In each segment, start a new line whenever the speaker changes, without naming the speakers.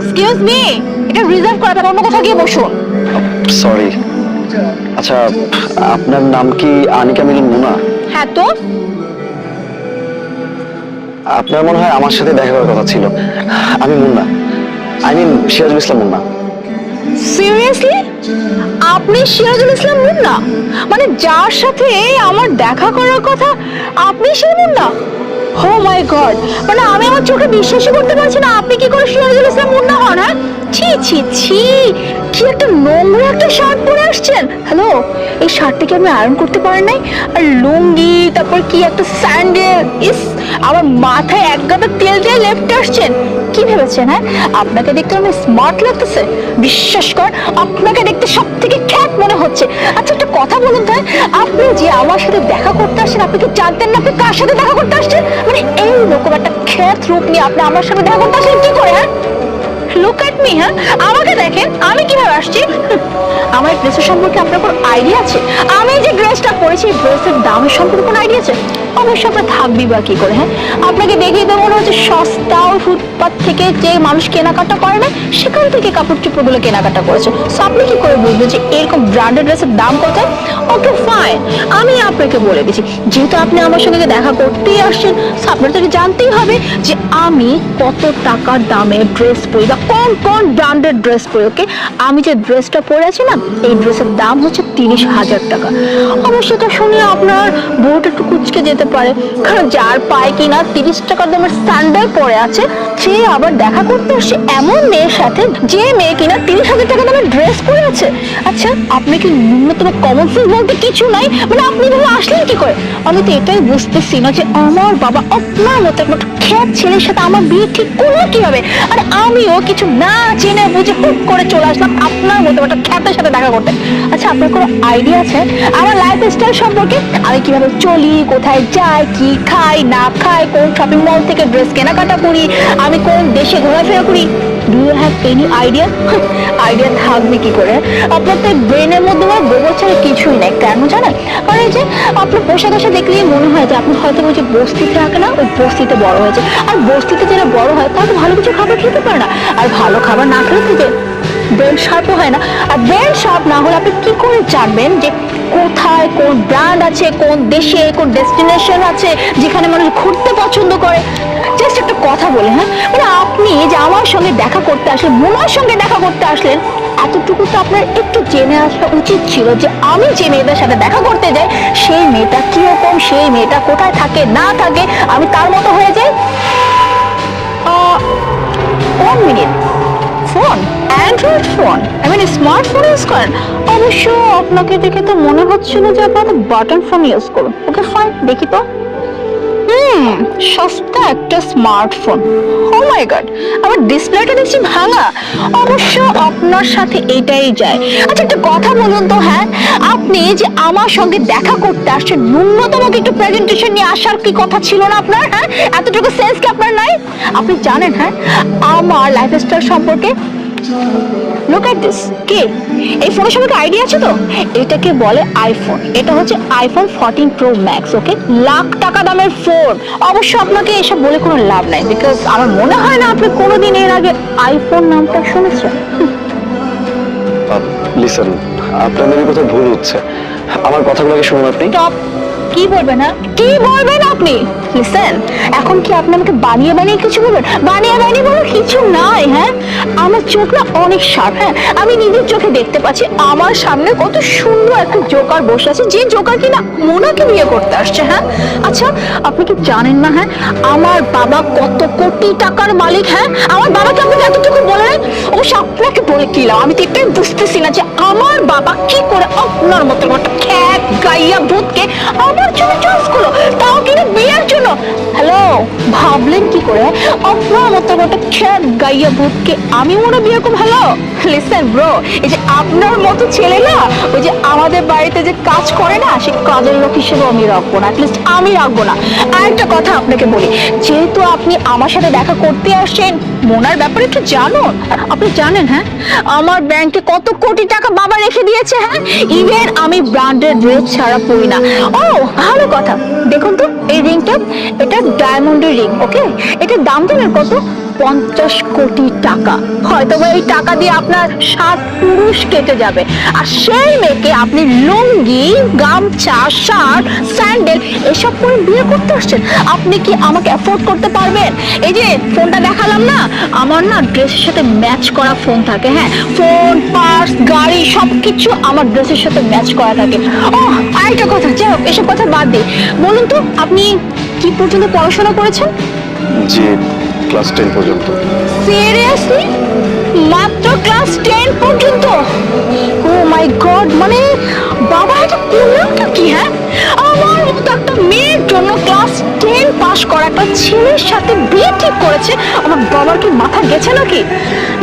Excuse me এটা reserve করা থাকা অন্য কোথাও গিয়ে বসুন
সরি আচ্ছা আপনার নাম কি আনিকা মিলন মুনা?
হ্যাঁ তো?
আপনার মনে হয় আমার সাথে দেখা করার কথা ছিল। আমি Munna I mean Sirajul Islam Munna
seriously আপনি সিরাজুল ইসলাম মুন্না মানে যার সাথে আমার দেখা করার কথা আপনি সেই মুন্না ও মাই গড মানে আমি আমার চোখে বিশ্বাসই করতে পারছি না। আপনি কি করে সিরাজুল ইসলাম মুন্না হন হ্যাঁ? ছি ছি ছি। কি একটা নোংরা একটা শার্ট পরে আসছেন? হ্যালো এই শার্টটা কি আপনি আয়রন করতে পারেন নাই? আর লুঙ্গি, তারপর কি একটা স্যান্ডেল ইস, আমার মাথায় এক গাদা তেল দিয়ে লেফটে আসছেন। কি ভেবেছেন হ্যাঁ? আপনাকে দেখতে আমি স্মার্ট লাগতেছে। বিশ্বাস কর আপনাকে দেখতে সব থেকে খ্যাত মনে হচ্ছে। আচ্ছা একটা কথা বলুন তো হ্যাঁ? আপনি যে আমার সাথে দেখা করতে আসছেন, আপনি কি জানতেন না আপনি কার সাথে দেখা করতে আসছেন? মানে এই রকম একটা খ্যাত রূপ নিয়ে আপনি আমার সাথে দেখা করতে আসেন কি করে হ্যাঁ? লুক অ্যাট মি হ্যাঁ আমাকে দেখেন, আমি কীভাবে আসছি? আমার ড্রেসের সম্পর্কে আপনার কোনো আইডিয়া আছে? আমি যে ড্রেসটা পরেছি ড্রেসের দামের সম্পর্কে কোনো আইডিয়া আছে? অবশ্যই আপনার থাকবি বা কি করে হ্যাঁ? আপনাকে দেখেই তো মনে হচ্ছে সস্তা ও ফুটপাত থেকে যে মানুষ কেনাকাটা করে না, সেখান থেকে কাপড় চোপড়গুলো কেনাকাটা করেছে। সো আপনি কি করে বুঝবেন যে এরকম ব্র্যান্ডেড ড্রেসের দাম কত ওকে ফাইন আমি আপনাকে বলে দিচ্ছি, যেহেতু আপনি আমার সঙ্গে দেখা করতেই আসছেন, so আপনার তো জানতেই হবে যে আমি কত টাকার দামে ড্রেস পরি বা কোন কোন ব্র্যান্ডেড ড্রেস পরি ওকে আমি যে ড্রেসটা পরে আছি না, এই ড্রেসের দাম হচ্ছে তিরিশ হাজার টাকা। অবশ্যই এটা শুনে আপনার বউটা একটু কুচকে যেতে পারে। কারণ যার পায়ে কিনা তিরিশ টাকা দামের স্যান্ডেল পরে আছে, সে আবার দেখা করতে আসছে এমন মেয়ের সাথে, যে মেয়ে কিনা তিরিশ হাজার টাকা দামের ড্রেস পরে আছে? আচ্ছা আপনি কি ন্যূনতম কমন সেন্স বলতে কিছু নাই? মানে আপনি ভাবে আসলেন কি করে? আমি তো এটাই বুঝতেছি না যে আমার বাবা আপনার মতো একটা খ্যাত ছেলের সাথে আমার বিয়ে ঠিক করল কীভাবে? আরে আমিও কিছু না জেনে বুঝে হুট করে চলে আসলাম আপনার মতো একটা খ্যাতের সাথে দেখা করতে। আচ্ছা আপনার কোনো আইডিয়া আছে? আমার লাইফ স্টাইল সম্পর্কে আমি কীভাবে চলি, কোথায় যাই, কি খাই, না খাই, কোন শপিং মল থেকে ড্রেস কেনাকাটা করি, আমি কোন দেশে ঘোরাফেরা করি? Do you have any idea idea থাকবে কি করে? আপনার তো ব্রেনের মধ্যে আমার গোবর ছাড়া কিছুই নেই, কেন জানেন? কারণ এই যে আপনার পোশাক আশা দেখলেই মনে হয় যে আপনি হয়তো ওই যে বস্তিতে থাকে না, ওই বস্তিতে বড় হয়েছে। আর বস্তিতে যারা বড় হয়, তারা ভালো কিছু খাবার খেতে পারে না। আর ভালো খাবার না খেলে থেকে ব্রেন শার্পও হয় না। আর ব্রেন শার্প না হলে আপনি কি করে জানবেন যে কোথায় কোন ব্র্যান্ড আছে, কোন দেশে, কোন ডেস্টিনেশন আছে যেখানে মানুষ ঘুরতে পছন্দ করে? জাস্ট একটা কথা বলে হ্যাঁ? মানে আপনি যে আমার সঙ্গে দেখা করতে আসলেন মোনার সঙ্গে দেখা করতে আসলেন, এতটুকু তো আপনার একটু জেনে আসা উচিত ছিল যে আমি যে মেয়েটার সাথে দেখা করতে যাই, সেই মেয়েটা কীরকম, সেই মেয়েটা কোথায় থাকে, না থাকে, আমি তার মতো হয়ে যাই? One minute phone android phone I mean smartphone use করেন অবশ্য আপনাকে দেখে তো মনে হচ্ছিল যে আপনি বাটন ফোন ইউজ করুন। ওকে ফাইন দেখি তো। হুম, সস্তা একটা স্মার্টফোন ও মাই গড আমার ডিসপ্লেটা দেখছি ভাঙা। অবশ্য আপনার সাথে এটাই যায়। আচ্ছা একটা কথা বলুন তো হ্যাঁ? আপনি যে আমার সঙ্গে দেখা করতে আসছেন, ন্যূনতম একটু প্রেজেন্টেশন নিয়ে আসার কি কথা ছিল না আপনার হ্যাঁ? এতটুকু সেন্স কি আপনার নাই? আপনি জানেন হ্যাঁ? আমার লাইফস্টাইল সম্পর্কে লুক এট দিস কে এই ফোনের সম্পর্কে আইডিয়া আছে তো? এটাকে বলে আইফোন এটা হচ্ছে iPhone fourteen pro max okay lakh টাকা দামের ফোন অবশ্য আপনাকে এসব বলে কোনো লাভ নাই বিকজ আমার মনে হয় না আপনি কোনোদিন এর আগে আইফোন নামটা শুনেছেন।
লিসন আপনাদের কোথাও ভুল হচ্ছে। আমার কথাগুলোকে শুনুন আপনি?
টপ কি বলবেন হ্যাঁ? কি বলবেন আপনি? লিসেন এখন কি আপনি আমাকে বানিয়ে বানিয়ে কিছু বলবেন? বানিয়ে বানিয়ে বলার কিছু নাই হ্যাঁ? আমার চোখ না অনেক শার্প হ্যাঁ? আমি নিজের চোখে দেখতে পাচ্ছি, আমার সামনে কত সুন্দর একটা জোকার বসে আছে, যে জোকার কিনা মোনাকে বিয়ে করতে আসছে হ্যাঁ? আচ্ছা আপনি কি জানেন না হ্যাঁ? আমার বাবা কত কোটি টাকার মালিক হ্যাঁ? আমার বাবাকে আপনাকে এতটুকু বলে অবশ্য আপনাকে বলে কি লাভ? আমি তো এটাই বুঝতেছি না যে আমার বাবা কি করে আপনার মতো একটা গাইয়া ভূতকে আমার জন্য চয়েস করল, তাও কিনা বিয়ের জন্য। হ্যালো ভাবলেন কি করে? আপনার মতো একটা খ্যাত গাইয়া ভূতকে আমি মনে বিয়ে করব। হ্যালো লিসেন ব্রো এই যে আপনার মতো ছেলে না ওই যে আমাদের বাড়িতে যে কাজ করে না সে কাজের লোক হিসেবে আমি রাখব না অ্যাটলিস্ট আমি রাখব না। আর একটা কথা আপনাকে বলি, যেহেতু আপনি আমার সাথে দেখা করতে আসছেন, মোনার ব্যাপারে একটু জানুন। আপনি জানেন হ্যাঁ? আমার ব্যাংকে কত কোটি টাকা বাবা রেখে দিয়েছে হ্যাঁ? ইভেন আমি ব্র্যান্ডেড ড্রেস ছাড়া পরি না। ও, ভালো কথা। দেখুন তো, এই রিংটা, এটা ডায়মন্ডের রিং ওকে এটার দাম জানেন কত? পঞ্চাশ কোটি টাকা। হয়তো এই টাকা দিয়ে আপনার সাত পুরুষ কেটে যাবে। আর সেই মেয়েকে আপনি লুঙ্গি, গামছা, শার্ট, স্যান্ডেল এসব পরে বিয়ে করতে আসছেন। আপনি কি আমাকে অ্যাফোর্ড করতে পারবেন? এই যে ফোনটা দেখালাম না? আমার না ড্রেসের সাথে ম্যাচ করা ফোন থাকে হ্যাঁ? ফোন, পার্স, গাড়ি সব কিছু আমার ড্রেসের সাথে ম্যাচ করা থাকে। ও আরেকটা কথা, যাই হোক, এসব কথা বাদ দিই। বলুন তো, আপনি কি পর্যন্ত পড়াশোনা করেছেন?
ক্লাস টেন পর্যন্ত।
সিরিয়াসলি মাত্র ক্লাস টেন পর্যন্ত? ও মাই গড মানে বাবা, এটা করলামটা কি হ্যাঁ? আমার মতো একটা মেয়ের জন্য ক্লাস টেন পাশ করা একটা ছেলের সাথে বিয়ে ঠিক করেছে, আমার বাবার কি মাথা গেছে নাকি?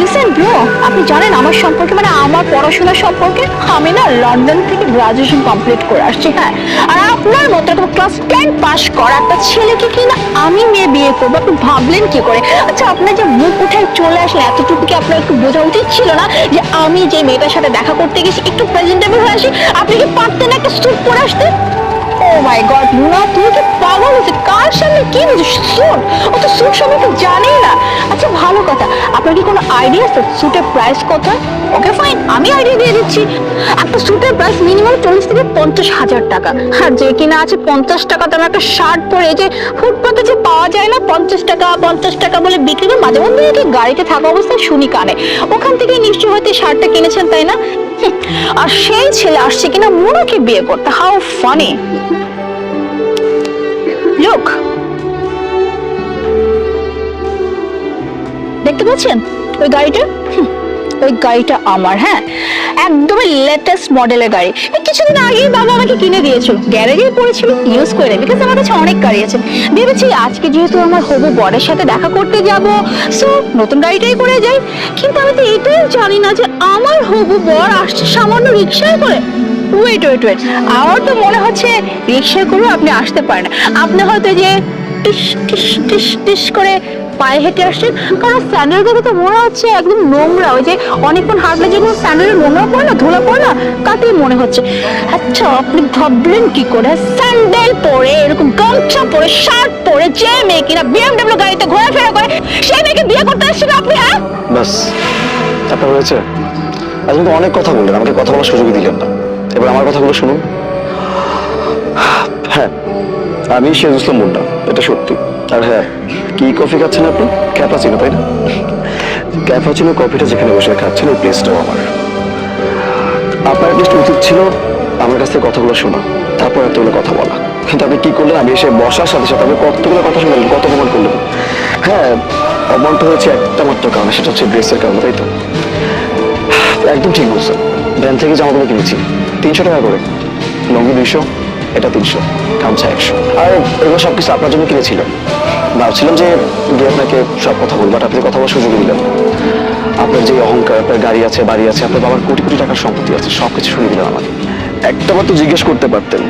লিসেন ব্রো আপনি জানেন আমার সম্পর্কে মানে আমার পড়াশোনা সম্পর্কে আমি না লন্ডন থেকে গ্রাজুয়েশন কমপ্লিট করে আসছি হ্যাঁ। আর আপনার মতো এরকম ক্লাস টেন পাশ করা একটা ছেলেকে কি না আমি মেয়ে বিয়ে করব, আপনি ভাবলেন কি করে? আচ্ছা আপনার যে মুখ উঠে চলে আসলে এতটুকু কি আপনার একটু বোঝা উচিত ছিল না যে আমি যে মেয়েটার সাথে দেখা করতে গেছি, একটু প্রেজেন্টেবল হয়ে আসি? আপনি কি পারতেন একটা স্যুট পরে আসতে? ও মাই গড না তুমি কি পাগল হয়েছে? কার সামনে কি বুঝিস স্যুট ও তো স্যুট সম্পর্কে জানেই না। আচ্ছা ভালো কথা। আপনার কি কোনো আইডিয়া আছে? স্যুটের প্রাইস কত? ওকে ফাইন আমি আইডিয়া দিয়ে দিচ্ছি। একটা স্যুটের প্রাইস মিনিমাম চল্লিশ থেকে পঞ্চাশ হাজার টাকা। আর যে কিনা আছে পঞ্চাশ টাকা দাম একটা শার্ট পরে যে ফুটপাতে যে পাওয়া যায় না, পঞ্চাশ টাকা পঞ্চাশ টাকা বলে বিক্রি করে মাঝে মধ্যে গাড়িতে থাকা অবস্থায় শুনি কানে। ওখান থেকে নিশ্চয় হয়তো শার্টটা কিনেছেন, তাই না? আর সেই ছেলে আসছে কিনা মনোকে বিয়ে করতে? হাউ ফানি লুক দেখতে পাচ্ছেন? ওই গাড়িটা? ওই গাড়িটা আমার হ্যাঁ? একদমই লেটেস্ট মডেলের গাড়ি। এই কিছুদিন আগেই বাবা আমাকে কিনে দিয়েছিল। গ্যারেজে পড়েছিল ইউজ করে বিকজ আমার কাছে অনেক গাড়ি আছে। ভেবেছি আজকে যেহেতু আমার হবু বরের সাথে দেখা করতে যাব সো নতুন গাড়িটাই করে যাই। কিন্তু আমি তো এটাই জানি না যে আমার হবু বর আসছে সামান্য রিক্সায় করে। ওয়েট ওয়েট ওয়েট আমার তো মনে হচ্ছে রিক্সায় করেও আপনি আসতে পারেন। আপনি হয়তো যে টিস টিস টিস টিস করে পায়ে হেঁটে আসছেন। কারণ স্যান্ডেলগুলো তো মনে হচ্ছে একদম নোংরা। ওই যে অনেকক্ষণ হাঁটলে যেগুলো স্যান্ডেলের নোংরা পড়ে না, ধুলা পড়ে না তাতেই মনে হচ্ছে। আচ্ছা আপনি ভাবলেন কি করে? স্যান্ডেল পরে, এরকম গামছা পরে, শার্ট পরে, যে মেয়ে কিনা বিএমডব্লিউ গাড়িতে ঘোরাফেরা করে সেই মেয়েকে বিয়ে করতে আসছেন আপনি হ্যাঁ?
ব্যাস আপনার হয়েছে? আজ তো অনেক কথা বললেন, আমাকে কথা বলার সুযোগই দিলেন না। এবার আমার কথাগুলো শুনুন। হ্যাঁ আমি শেখ ইসলাম মুন্ডা, এটা সত্যি। আর হ্যাঁ কি কফি খাচ্ছেন আপনি? ক্যাপাচিনো তাই না? ক্যাপাচিনো কফিটা যেখানে বসে খাচ্ছেন ওই প্লেসটাও আমার। আপনার অ্যাটলিস্ট উচিত ছিল, আমার কাছ থেকে কথাগুলো শোনা, তারপর এতগুলো কথা বলা। কিন্তু আপনি কি করলেন? আমি এসে বসার সাথে সাথে আপনি কতগুলো কথা শুনলেন, কত অপমান করলেন? হ্যাঁ অপমানটা হয়েছে একটা মাত্র কারণে, সেটা হচ্ছে ড্রেসের কারণে, তাই তো? একদম ঠিক বলছেন। ব্যান থেকে জামাগুলো কিনেছি, তিনশো টাকা করে। লঙ্গি দুইশো এটা তিনশো গামছা একশো। আর এগুলো সব কিছু আপনার জন্য কিনেছিলাম। ভাবছিলাম যে গিয়ে আপনাকে সব কথা বলব, বাট আপনি কথা বলার সুযোগ দিলেন আপনার যে অহংকার, আপনার গাড়ি আছে, বাড়ি আছে, আপনার বাবার কোটি কোটি টাকার সম্পত্তি আছে সব কিছু শুনে দিলেন আমাকে একটাবার তো জিজ্ঞেস করতে পারতেন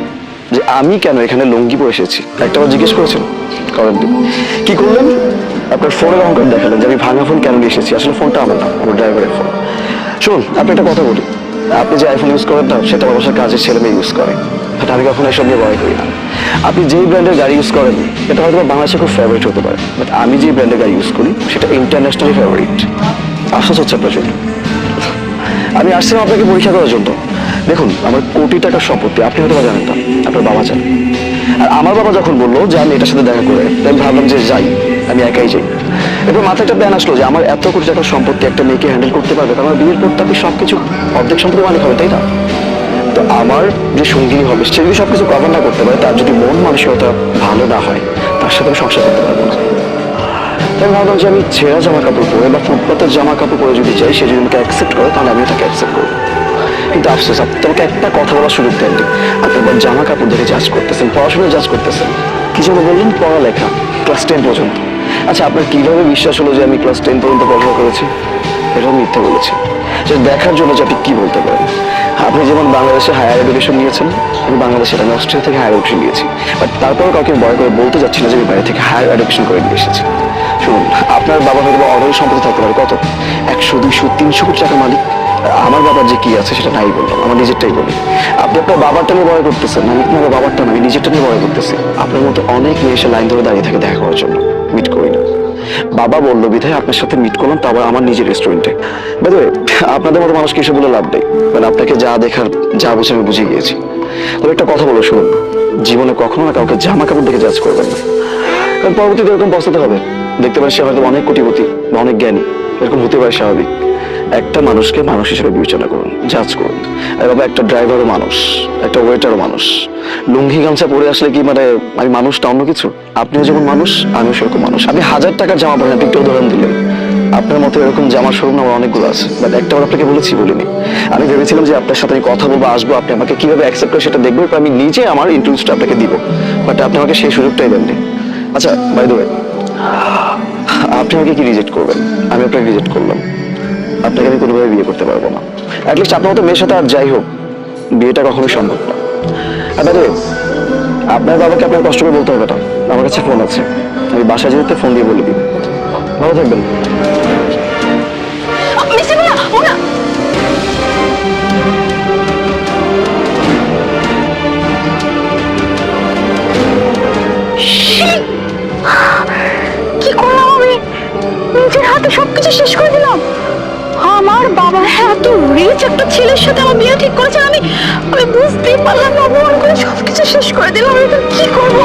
যে আমি কেন এখানে লঙ্গি পরে এসেছি? একটাবার জিজ্ঞেস করেছেন? করেননি কি করলেন? আপনার ফোনের অহংকার দেখালেন যে আমি ভাঙা ফোন কেন নিয়ে এসেছি? আসলে ফোনটা আমার না, আমার ড্রাইভারের ফোন শুনুন, আপনি একটা কথা বলি। আপনি যে আইফোন ইউজ করেন না, সেটা অবশ্যই কাজের ছেলে মেয়ে ইউজ করে। বাট আমি কখনো এসব নিয়ে ভয় করি না। আপনি যেই ব্র্যান্ডের গাড়ি ইউজ করেন, এটা হয়তো বাংলাদেশে খুব ফেভারিট হতে পারে। বাট আমি যেই ব্র্যান্ডের গাড়ি ইউজ করি, সেটা ইন্টারন্যাশনালি ফেভারিট আফসোস হচ্ছে আপনার আমি আসছিলাম আপনাকে পরীক্ষা করার জন্য। দেখুন, আমার কোটি টাকার সম্পত্তি, আপনি হয়তো জানেন না আপনার বাবা জানেন। আর আমার বাবা যখন বলল যে আমি এটার সাথে দেখা করে, আমি ভাবলাম যে যাই, আমি একাই যাই। এরপর মাথায় একটা প্ল্যান আসলো যে আমার এত কোটি টাকার সম্পত্তি একটা মেয়েকে হ্যান্ডেল করতে পারবে কারণ আমার বিয়ের পর তো আপনি সব কিছু অর্ধেক সম্পত্তি মালিক হবে, তাই না? তো আমার যে সঙ্গিনী হবে, সে যদি সব কিছু কভার না করতে পারে, তার যদি মন মানসিকতা ভালো না হয়, তার সাথে আমি সংসার করতে পারব না। তাই ভাবলাম যে আমি ছেঁড়া জামা কাপড় পরে বা ফুটপাতের জামা কাপড় পরে যদি চাই সে যদি আমাকে অ্যাকসেপ্ট করে, তাহলে আমিও তাকে অ্যাকসেপ্ট করব। কিন্তু আফসোস, আপনি তোমাকে একটা কথা বলার সুযোগ দেননি। আপনি একবার জামা কাপড় দেখে জাজ করতেছেন, পড়াশোনা জাজ করতেছেন। কি যেন বললেন? পড়ালেখা ক্লাস টেন পর্যন্ত। আচ্ছা আপনার কীভাবে বিশ্বাস হলো যে আমি ক্লাস টেন পর্যন্ত পড়াশোনা করেছি? এটাও মিথ্যে বলেছি। যে দেখার জন্য যে আপনি কী বলতে পারেন? আপনি যেমন বাংলাদেশে হায়ার এডুকেশন নিয়েছেন, আমি বাংলাদেশে আমি অস্ট্রেলিয়া থেকে হায়ার এডুকেশন নিয়েছি। বাট তারপরেও কাউকে বয় করে বলতে যাচ্ছি না যে আমি বাইরে থেকে হায়ার এডুকেশন করে নিয়ে এসেছি। শুনুন, আপনার বাবা হয়তো অনেক সম্পত্তি থাকতে পারে। কত? একশো, দুইশো, তিনশো কোটি টাকার মালিক। আমার বাবার যে কি আছে সেটা নাই বললাম, আমার নিজেরটাই বলি। আপনি আপনার বাবারটা নিয়ে বড় করতেছেন, আমি আপনার বাবারটা নয় নিজেরটা নিয়ে বড় করতেছি। আপনার মতো অনেক মেয়ে এসে লাইন ধরে দাঁড়িয়ে থাকে দেখা করার জন্য। মিট করি না। বাবা বলল, বিধায় আপনার সাথে মিট করলাম, তারপর আমার নিজের রেস্টুরেন্টে বাই আপনাদের মতো মানুষকে এসে বলে লাভ নেই। মানে আপনাকে যা দেখার, যা বুঝে আমি বুঝে গিয়েছি। তবে একটা কথা বলো, শুনুন। জীবনে কখনো না কাউকে জামা কাপড় দেখে জাজ করবেন। না কারণ পরবর্তীতে এরকম বসাতে হবে। দেখতে পারেন সে হয়তো অনেক কোটিপতি বা অনেক জ্ঞানী। এরকম হতে পারে স্বাভাবিক। একটা মানুষকে মানুষ হিসেবে বিবেচনা করুন জাজ করুন। বাবা একটা ড্রাইভারও মানুষ, একটা ওয়েটারও মানুষ। লুঙ্গি গামছা পরে আসলে কি মানে আমি মানুষটা অন্য কিছু? আপনিও যেমন মানুষ, আমিও সেরকম মানুষ। আপনি হাজার টাকার জামা পরেন আপনি একটা উদাহরণ দিলেন আপনার মতো এরকম জামার শোরুম আমার অনেকগুলো আছে বাট একটা আপনাকে বলেছি, বলিনি। আমি ভেবেছিলাম যে আপনার সাথে আমি কথা বলব, আসব, আপনি আমাকে কীভাবে অ্যাকসেপ্ট করে সেটা দেখব আমি নিজে আমার ইন্টারেস্টটা আপনাকে দিব। বাট আপনি আমাকে সেই সুযোগটাই দেননি। আচ্ছা বাই দ্য ওয়ে আপনি আমাকে কি রিজেক্ট করবেন? আমি আপনাকে রিজেক্ট করলাম। আপনাকে আমি কোনোভাবে বিয়ে করতে পারব না। অ্যাটলিস্ট আপনার মতো মেয়ের সাথে আর যাই হোক, বিয়েটা কখনোই সম্ভব না। আর আপনার বাবাকে আপনার কষ্ট করে বলতে হবে না। আমার কাছে ফোন আছে। আমি বাসায় যেতে ফোন দিয়ে বলে দিই। ভালো থাকবেন।
রিচ একটা ছেলের সাথে আমার বিয়ে ঠিক করেছে, আমি আমি বুঝতেই পারলাম না অপমান করে সবকিছু শেষ করে দিলাম, আমি কি করব?